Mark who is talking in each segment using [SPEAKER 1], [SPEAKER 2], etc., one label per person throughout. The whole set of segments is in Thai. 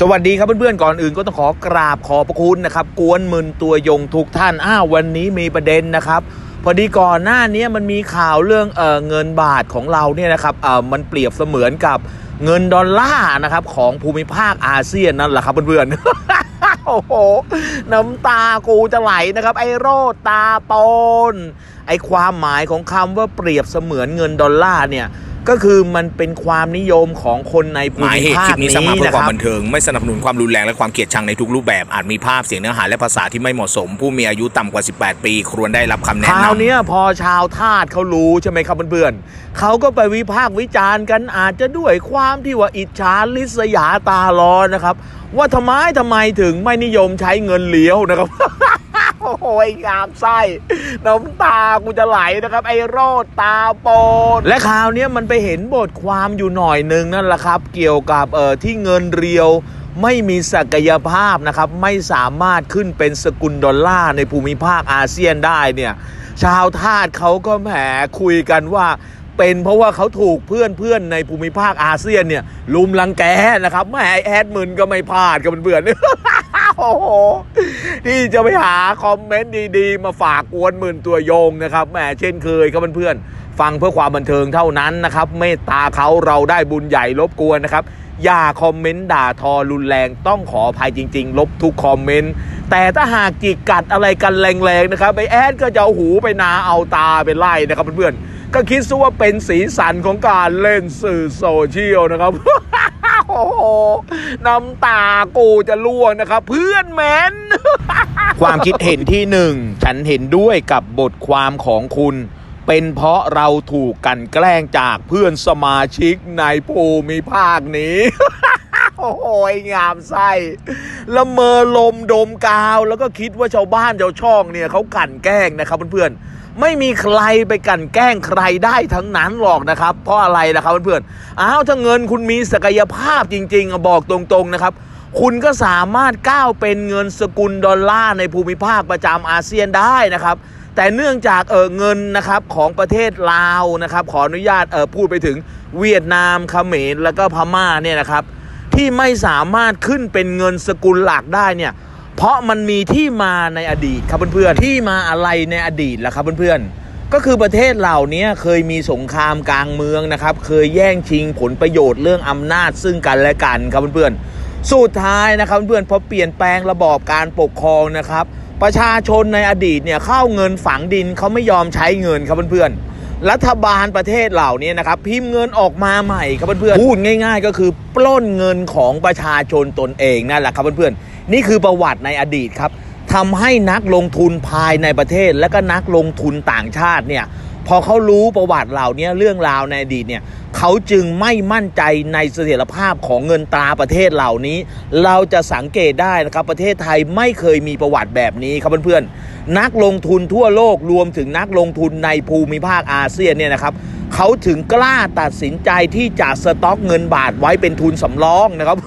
[SPEAKER 1] สวัสดีครับเพื่อนๆก่อนอื่นก็ต้องขอกราบขอบพระคุณนะครับ กวนมึนตัวยงทุกท่านอ้าววันนี้มีประเด็นนะครับ พอดีก่อนหน้านี้มันมีข่าวเรื่องเออเงินบาทของเราเนี่ยนะครับเออมันเปรียบเสมือนกับเงินดอลลาร์นะครับของภูมิภาคอาเซียนนั่นแหละครับเพื่อนๆโอ้โห น้ำตากูจะไหลนะครับ ไอโรดตาปนไอความหมายของคำว่าเปรียบเสมือนเงินดอลลาร์เนี่ย ก็คือมันเป็นความนิยมของคนในภู
[SPEAKER 2] หมาย
[SPEAKER 1] มิ
[SPEAKER 2] เหตุ
[SPEAKER 1] ภา
[SPEAKER 2] คลิ
[SPEAKER 1] ค
[SPEAKER 2] ปนี้สร้างมา
[SPEAKER 1] นี้
[SPEAKER 2] เพื่อ
[SPEAKER 1] นะ
[SPEAKER 2] ค
[SPEAKER 1] ควา
[SPEAKER 2] ม
[SPEAKER 1] รับ
[SPEAKER 2] บันเทิง ไม่สนับสนุนความรุนแรงและความเกลียดชังในทุกรูปแบบอาจมีภาพเสียงเนื้อหาและภาษาที่ไม่เหมาะสม ผู้มีอายุต่ำกว่า 18 ปี ควรได้รับคำ
[SPEAKER 1] ค
[SPEAKER 2] แนะ
[SPEAKER 1] ราว
[SPEAKER 2] นำ
[SPEAKER 1] เนี้ยพอชาวทาสเขารู้ใช่ไหมครับเพื่อนๆเขาก็ไปวิพากษ์วิจารณ์กันอาจจะด้วยความที่ว่าอิจฉาลิษยาตาร้อนนะครับ ว่าทำไมทำไมถึงไม่นิยมใช้เงินเหลียวนะครับ โอ้โหไอ้งามไส้น้ำตากูจะไหลนะครับ ไอ้โรดตาโปนและคราวนี้มันไปเห็นบทความอยู่หน่อยหนึ่งนั่นแหละครับ เกี่ยวกับเอ่อที่เงินเรียวไม่มีศักยภาพนะครับ ไม่สามารถขึ้นเป็นสกุลดอลลาร์ในภูมิภาคอาเซียนได้เนี่ยชาวทาสเขาก็แหมคุยกันว่าเป็นเพราะว่าเขาถูกเพื่อนเพื่อนๆในภูมิภาคอาเซียนเนี่ยลุมลังแกนะครับแหมไอแอดมึนก็ไม่พลาดกับเพื่อนๆ โอ้โหที่จะไปหาคอมเมนต์ดีๆ มาฝากกวนหมื่นตัวโยงนะครับแหมเช่นเคยครับเพื่อนๆฟังเพื่อความบันเทิงเท่านั้นนะครับ เมตตาเขาเราได้บุญใหญ่รบกวนนะครับอย่าคอมเมนต์ด่าทอรุนแรงต้องขออภัยจริง ๆ ลบทุกคอมเมนต์แต่ถ้าหากจิกกัดอะไรกันแรงๆนะครับไอแอดก็จะเอาหูไปนาเอาตาไปไล่นะครับเพื่อนๆก็คิดซะว่าเป็นสีสันของการเล่นสื่อโซเชียลนะครับ โอ้โหน้ำตากูจะล่วงนะครับ เพื่อนแมนความคิดเห็นที่หนึ่งฉันเห็นด้วยกับบทความของคุณ เป็นเพราะเราถูกกันแกล้งจากเพื่อนสมาชิกในภูมิภาคนี้โอ้โหงามไส้ละเมอลมดมกาว แล้วก็คิดว่าชาวบ้านชาวช่องเนี่ยเขากันแกล้งนะครับเพื่อนๆ ไม่มีใครไปกั่นแกล้งใครได้ทั้งนั้นหรอกนะครับ เพราะอะไรนะครับเพื่อนๆอ้าวถ้าเงินคุณมีศักยภาพจริงๆ บอกตรงๆนะครับ คุณก็สามารถก้าวเป็นเงินสกุลดอลลาร์ในภูมิภาคประจำอาเซียนได้นะครับ แต่เนื่องจากเออเงินนะครับของประเทศลาวนะครับ ขออนุญาตเออพูดไปถึงเวียดนามเขมรแล้วก็พม่าเนี่ยนะครับ ที่ไม่สามารถขึ้นเป็นเงินสกุลหลักได้เนี่ย เพราะมันมีที่มาในอดีตครับเพื่อนๆที่มาอะไรในอดีตล่ะครับเพื่อนๆ ก็คือประเทศเหล่านี้เคยมีสงครามกลางเมืองนะครับ เคยแย่งชิงผลประโยชน์เรื่องอำนาจซึ่งกันและกันครับเพื่อนๆ สุดท้ายนะครับเพื่อนๆพอเปลี่ยนแปลงระบอบการปกครองนะครับ ประชาชนในอดีตเนี่ยเข้าเงินฝังดินเขาไม่ยอมใช้เงินครับเพื่อนๆรัฐบาลประเทศเหล่านี้นะครับ พิมพ์เงินออกมาใหม่ครับเพื่อนๆพูดง่าย ๆ ก็คือปล้นเงินของประชาชนตนเองนั่นแหละครับเพื่อนๆ นี่คือประวัติในอดีตครับทำให้นักลงทุนภายในประเทศ และก็นักลงทุนต่างชาติเนี่ยพอเขารู้ประวัติเหล่านี้เรื่องราวในอดีตเนี่ยเขาจึงไม่มั่นใจในเสถียรภาพของเงินตราประเทศเหล่านี้ เราจะสังเกตได้นะครับประเทศไทยไม่เคยมีประวัติแบบนี้ครับเพื่อนๆนักลงทุนทั่วโลกรวมถึงนักลงทุนในภูมิภาคอาเซียนเนี่ยนะครับเขาถึงกล้าตัดสินใจที่จะสต็อกเงินบาทไว้เป็นทุนสำรองนะครับ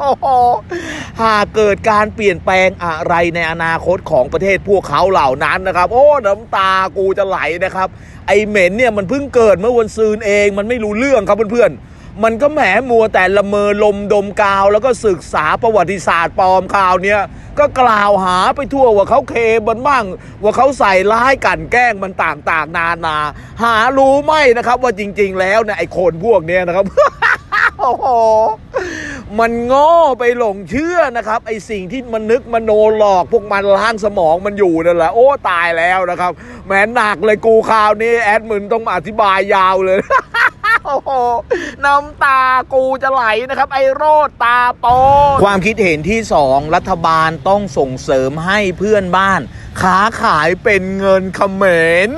[SPEAKER 1] โอ้โหหากเกิดการเปลี่ยนแปลงอะไรในอนาคตของประเทศพวกเขาเหล่านั้นนะครับ โอ้น้ำตากูจะไหลนะครับ ไอเหม็นเนี่ยมันเพิ่งเกิดเมื่อวันซืนเองมันไม่รู้เรื่องครับเพื่อนๆ มันก็แหมมัวแต่ละเมอลมดมกาว แล้วก็ศึกษาประวัติศาสตร์ปลอมข่าวเนี้ยก็กล่าวหาไปทั่วว่าเขาเคมันบ้าง ว่าเขาใส่ร้ายกลันแกล้งมันต่างๆ นานา หารู้ไหมนะครับ ว่าจริง ๆ แล้วเนี่ยไอคนพวกเนี้ยนะครับโอ้โห มันโง่ไปหลงเชื่อนะครับไอสิ่งที่มันนึกมโนหลอก พวกมันล้างสมองมันอยู่นั่นแหละโอ้ตายแล้วนะครับแหมหนักเลยกูข่าวนี้แอดมินต้องมาอธิบายยาวเลยโอ้โหน้ำตากูจะไหลนะครับ ไอโรดตาโปนความคิดเห็นที่สองรัฐบาลต้องส่งเสริมให้เพื่อนบ้าน ค้าขายเป็นเงินเขมร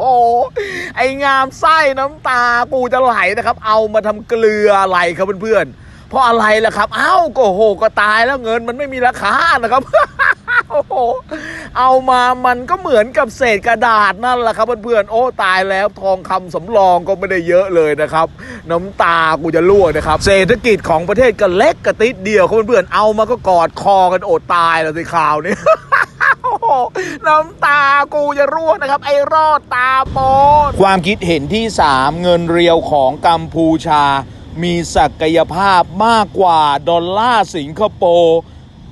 [SPEAKER 1] โอ้โห ไองามไส้น้ำตากูจะไหลนะครับ เอามาทำเกลืออะไรครับเพื่อนๆ เพราะอะไรล่ะครับ เอ้าก็โหก็ตายแล้วเงินมันไม่มีราคานะครับโอ้โห เอามามันก็เหมือนกับเศษกระดาษนั่นแหละครับเพื่อนๆ โอ้ตายแล้วทองคำสำรองก็ไม่ได้เยอะเลยนะครับ น้ำตากูจะรั่วนะครับ เศรษฐกิจของประเทศก็เล็กกระติดเดียวครับเพื่อนๆ เอามาก็กอดคอกันอดตายแล้วสิข่าวนี้ น้ำตากูจะร่วงนะครับ ไอ้รอดตาโปนความคิดเห็นที่ 3 เงินเรียวของกัมพูชา มีศักยภาพมากกว่าดอลลาร์สิงคโปร์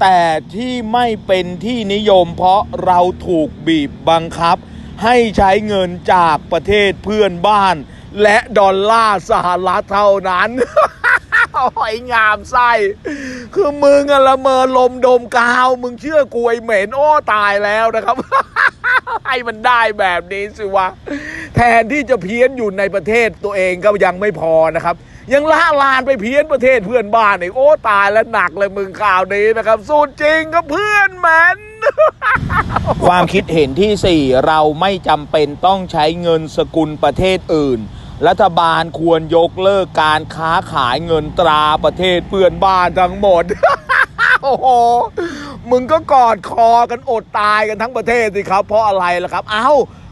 [SPEAKER 1] แต่ที่ไม่เป็นที่นิยมเพราะเราถูกบีบบังคับ ให้ใช้เงินจากประเทศเพื่อนบ้าน และดอลลาร์สหรัฐเท่านั้น หอยงามไส้คือมึงอะละเมอลมดมกาว มึงเชื่อกูไอเหม็นโอ้ตายแล้วนะครับให้มันได้แบบนี้สิวะ แทนที่จะเพี้ยนอยู่ในประเทศตัวเองก็ยังไม่พอนะครับ ยังละลานไปเพี้ยนประเทศเพื่อนบ้านอีกโอ้ตายแล้วหนักเลยมึงข่าวนี้นะครับสุดจริงก็เพื่อนแมนความคิดเห็นที่ 4 เราไม่จำเป็นต้องใช้เงินสกุลประเทศอื่น รัฐบาลควรยกเลิกการค้าขายเงินตราประเทศเพื่อนบ้านทั้งหมด โอ้โห มึงก็กอดคอกันอดตายกันทั้งประเทศสิครับ เพราะอะไรล่ะครับ เอ้า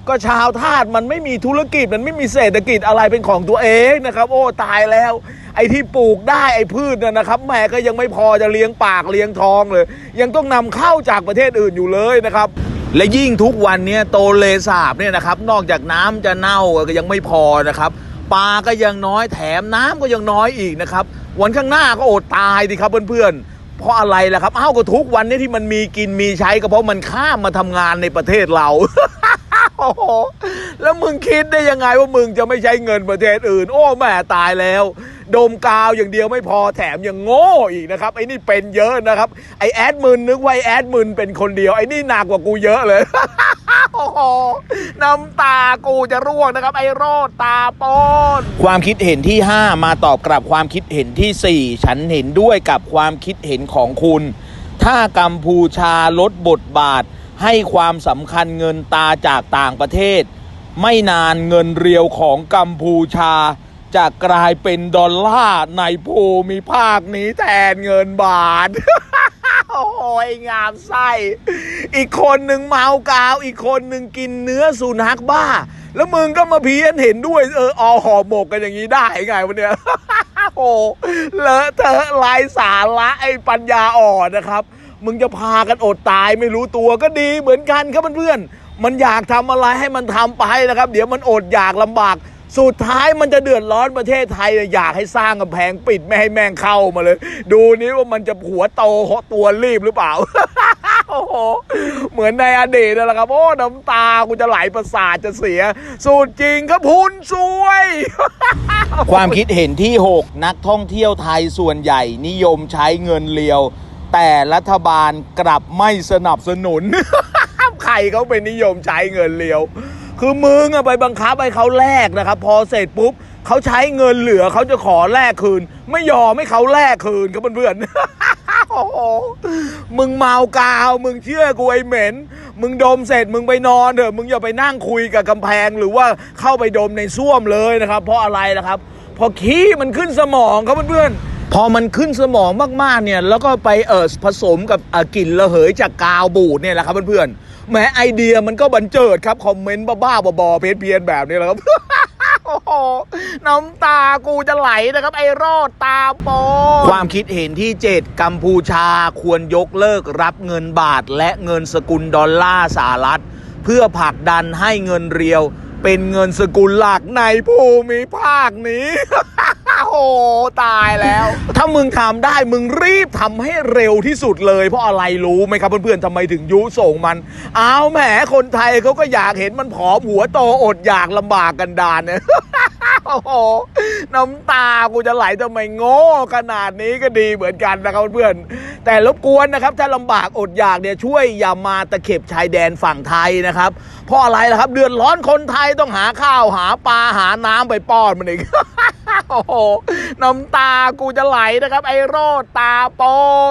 [SPEAKER 1] ก็ชาวทาสมันไม่มีธุรกิจ มันไม่มีเศรษฐกิจอะไรเป็นของตัวเองนะครับ โอ้ ตายแล้ว ไอ้ที่ปลูกได้ไอ้พืชน่ะนะครับ แม่ก็ยังไม่พอจะเลี้ยงปากเลี้ยงท้องเลย ยังต้องนำเข้าจากประเทศอื่นอยู่เลยนะครับ และยิ่งทุกวันนี้โตเลสาบเนี่ยนะครับ นอกจากน้ำจะเน่าก็ยังไม่พอนะครับปลาก็ยังน้อยแถมน้ำก็ยังน้อยอีกนะครับ วันข้างหน้าก็อดตายดิครับเพื่อนๆ เพราะอะไรล่ะครับ เอ้าก็ทุกวันนี้ที่มันมีกินมีใช้ก็เพราะมันข้ามมาทำงานในประเทศเราโอ้โหแล้วมึงคิดได้ยังไงว่ามึงจะไม่ใช้เงินประเทศอื่น โอ้แม่ตายแล้ว ดมกาวอย่างเดียวไม่พอแถมยังโง่อีกนะครับไอ้นี่เป็นเยอะนะครับไอแอดมึนนึกว่าไอ้แอดมึนเป็นคนเดียวไอ้นี่หนักกว่ากูเยอะเลยโอ้โหน้ำตากูจะร่วงนะครับ ไอ้โรดตาปนความคิดเห็นที่ 5 มาตอบกลับความคิดเห็นทีสี่ 4 ฉันเห็นด้วยกับความคิดเห็นของคุณ ถ้ากัมพูชาลดบทบาท ให้ความสำคัญเงินตาจากต่างประเทศ ไม่นานเงินเรียวของกัมพูชา จะกลายเป็นดอลลาร์ในภูมิภาคนี้แทนเงินบาท โอ้ยงามไส้ อีกคนหนึ่งเมากาว อีกคนหนึ่งกินเนื้อสุนัขบ้า แล้วมึงก็มาเพี้ยนเห็นด้วย เอออห่อหมกกันอย่างนี้ได้ไงวะเนี่ยโอ้เลอะเทอะไร้สาระไอ้ปัญญาอ่อนนะครับ มึงจะพากันอดตายไม่รู้ตัวก็ดีเหมือนกันครับเพื่อนๆมันอยากทำอะไรให้มันทำไปนะครับ เดี๋ยวมันอดอยากลำบาก สุดท้ายมันจะเดือดร้อนประเทศไทยอยากให้สร้างกำแพงปิดไม่ให้แม่งเข้ามาเลย ดูนี้ว่ามันจะหัวโตตัวรีบหรือเปล่าโอ้โหเหมือนในอดีตนั่นแหละครับ โอ้ น้ำตากูจะไหลประสาทจะเสีย สูตรจริงครับพุนซวย ความคิดเห็นที่ 6 นักท่องเที่ยวไทยส่วนใหญ่นิยมใช้เงินเลียว แต่รัฐบาลกลับไม่สนับสนุน ใครเขาเป็นนิยมใช้เงินเลียว คือมึงอะไปบังคับให้เขาแลกนะครับ พอเสร็จปุ๊บเขาใช้เงินเหลือเขาจะขอแลกคืน ไม่ยอมให้เขาแลกคืนครับเพื่อนๆโอ้โหมึงเมากาว มึงเชื่อกูไอ้เหม็น มึงดมเสร็จมึงไปนอนเถอะมึงอย่าไปนั่งคุยกับกำแพงหรือว่าเข้าไปดมในส้วมเลยนะครับ เพราะอะไรนะครับ พอขี้มันขึ้นสมองครับเพื่อนๆพอมันขึ้นสมองมากๆเนี่ยแล้วก็ไปเออผสมกับเอ่อกลิ่นระเหยจากกาวบูดเนี่ยแหละครับเพื่อนๆ แหมไอเดียมันก็บันเจิดครับคอมเมนต์บ้าๆบอๆเพี้ยนๆแบบนี้แหละครับโอ้โหน้ำตากูจะไหลนะครับ ไอ้รอดตาโปความคิดเห็นที่ 7 กัมพูชาควรยกเลิกรับเงินบาทและเงินสกุลดอลลาร์สหรัฐ เพื่อผลักดันให้เงินเรียว เป็นเงินสกุลหลักในภูมิภาคนี้ ตายแล้ว ถ้ามึงทำได้มึงรีบทำให้เร็วที่สุดเลย เพราะอะไรรู้ไหมครับเพื่อนๆทำไมถึงยุส่งมันเอาแหมคนไทยเขาก็อยากเห็นมันผอมหัวโตอดอยากลำบากกันดานเนี่ยโอ้โหน้ำตากูจะไหลทำไมโง่ขนาดนี้ก็ดีเหมือนกันนะครับเพื่อนแต่รบกวนนะครับ ถ้าลำบากอดอยากเนี่ยช่วยอย่ามาตะเข็บชายแดนฝั่งไทยนะครับ เพราะอะไรล่ะครับ เดือดร้อนคนไทยต้องหาข้าวหาปลาหาน้ำไปป้อนมันอีก โอ้โหน้ำตากูจะไหลนะครับ ไอโรดตาโป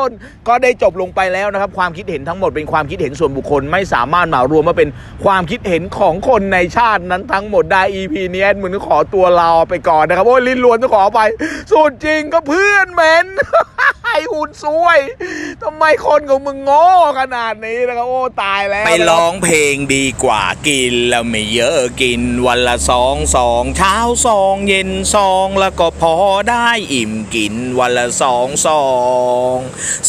[SPEAKER 1] นก็ได้จบลงไปแล้วนะครับ ความคิดเห็นทั้งหมดเป็นความคิดเห็นส่วนบุคคล ไม่สามารถเหมารวมมาเป็นความคิดเห็นของคนในชาตินั้นทั้งหมดได้ EP นี้เหมือนขอตัวลาไปก่อนนะครับโอ้ยลิ้นลวนจะขอไปสุดจริงก็เพื่อนเหม็น หุ่นซวยทำไมคนของมึงโง่ขนาดนี้นะครับโอ้ตายแล้ว
[SPEAKER 2] ไปร้องเพลงดีกว่ากินแล้วไม่เยอะกินวันละสองสองเช้าสองเย็นสองแล้วก็พอได้อิ่มกินวันละสองสอง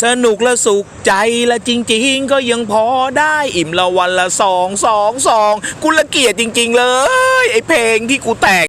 [SPEAKER 2] สนุกและสุขใจและจริง ๆ ก็ยังพอได้อิ่มละวันละสองสองสองกูละเกียดจริง ๆ เลย ไอเพลงที่กูแต่ง